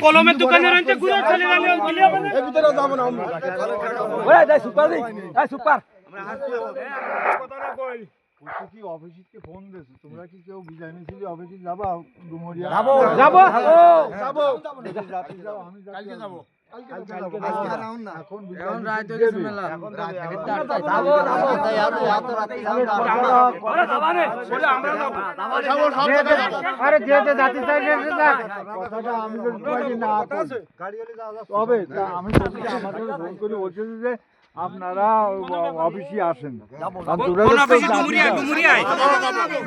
কলমের দোকানে রয়েছে ঘুরে চলে গেলে বলি হবে না? বলছি কি অফিসকে ফোন দিয়েছ তোমরা সুপার কেউ বিজয় মিছিলে অফিসে যাবা ডুমুরিয়া যাব যাব যাও আমি কালকে যাব। এখন এখন রাত হয়ে গেছে মেলা। যাবা আমরা যাব। আরে যে যে জাতি চাই কথাটা আমি তবে তা আমি আপনারা অফিসে আসেন আর তোরা কোন তো অফিসে জাতি ডুমুরিয়ায় যাও। ডুমুরিয়ায়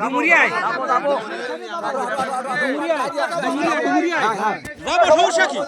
ডুমুরিয়ায় ডুমুরিয়ায় যাব সমস্যা কি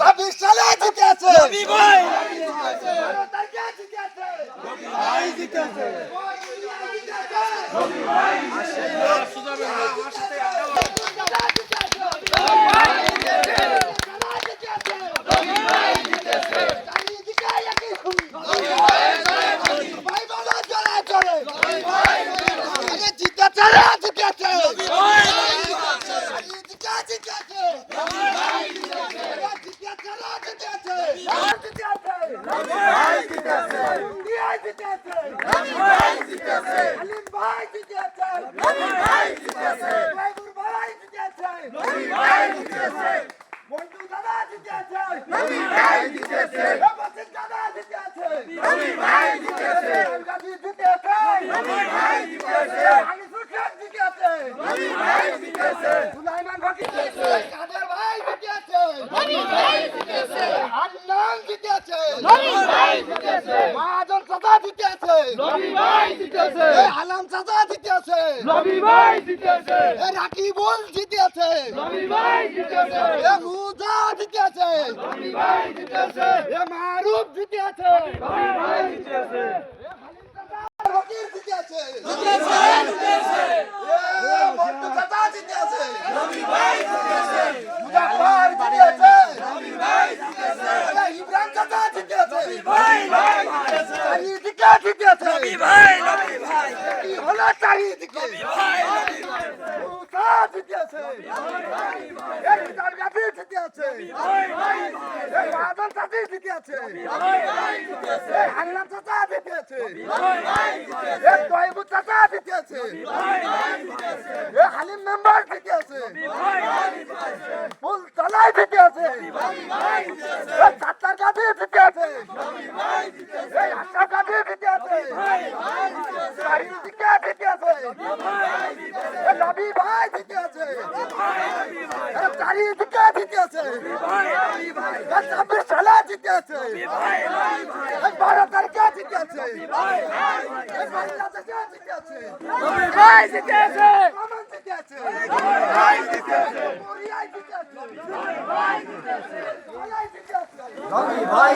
ছাব্বিশ সালে জিতেছে জিতেছে রে জিতেছে জিতেছে মহাজন চাচা জিতেছে এই আলাম চাচা জিতেছে এই রাকিবুল জিতেছে এ মুজা জিতেছে এ মারুফ জিতেছে ফকির জিতেছে এ মন্টু চাচা জিতেছে মুজাফর জিতেছে এ ইব্রাহিম চাচা জিতেছে চারিদিকে নবী ভাই হলো চারিদিকে মুসা জিতেছে এ কিতাব গাছি জিতেছে এ বাদল চাচি জিতেছে এ হান্নান চাচা জিতেছে এ তয়বুর চাচা জিতেছে এ হালিম মেম্বার জিতেছে ফুল তলায় জিতেছে এ চাচার কাছে জিতেছে এই আশা কাছে জিতেছে চারিদিকে জিতেছে এ নবী ভাই জিতেছে চারিদিকে জিতেছে ছাব্বিশ সালে জিতেছে জিতেছে ভাই